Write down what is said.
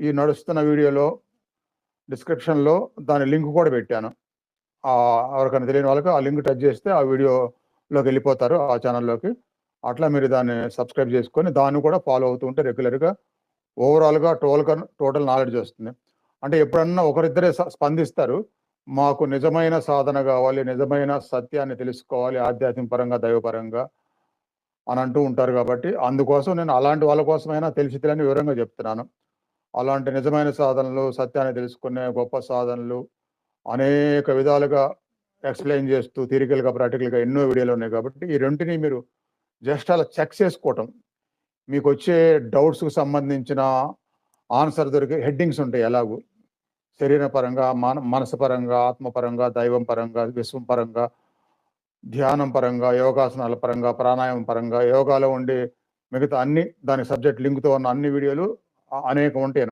ఈ నడుస్తున్న వీడియోలో డిస్క్రిప్షన్లో దాని లింక్ కూడా పెట్టాను. ఎవరికైనా తెలియని వాళ్ళకి ఆ లింక్ టచ్ చేస్తే ఆ వీడియోలోకి వెళ్ళిపోతారు ఆ ఛానల్లోకి అట్లా మీరు దాన్ని సబ్స్క్రైబ్ చేసుకొని దాన్ని కూడా ఫాలో అవుతూ ఉంటే రెగ్యులర్గా ఓవరాల్గా టోటల్ టోటల్ నాలెడ్జ్ వస్తుంది. అంటే ఎప్పుడన్నా ఒకరిద్దరే స్పందిస్తారు మాకు నిజమైన సాధన కావాలి నిజమైన సత్యాన్ని తెలుసుకోవాలి ఆధ్యాత్మిక పరంగా దైవపరంగా అని అంటూ ఉంటారు కాబట్టి అందుకోసం నేను అలాంటి వాళ్ళ కోసమైనా తెలిసి తెలియని వివరంగా చెప్తున్నాను. అలాంటి నిజమైన సాధనలు సత్యాన్ని తెలుసుకునే గొప్ప సాధనలు అనేక విధాలుగా ఎక్స్ప్లెయిన్ చేస్తూ థిరికల్గా ప్రాక్టికల్గా ఎన్నో వీడియోలు ఉన్నాయి కాబట్టి ఈ రెంటిని మీరు జస్ట్ అలా చెక్ చేసుకోవటం. మీకు వచ్చే డౌట్స్కి సంబంధించిన ఆన్సర్ దొరికే హెడ్డింగ్స్ ఉంటాయి ఎలాగూ. శరీర పరంగా మన మనసు పరంగా ఆత్మపరంగా దైవం పరంగా విశ్వం పరంగా ధ్యానం పరంగా యోగాసనాల పరంగా ప్రాణాయామం పరంగా యోగాలో ఉండే మిగతా అన్ని దాని సబ్జెక్ట్ లింక్తో ఉన్న అన్ని వీడియోలు అనేకం ఉంటాయి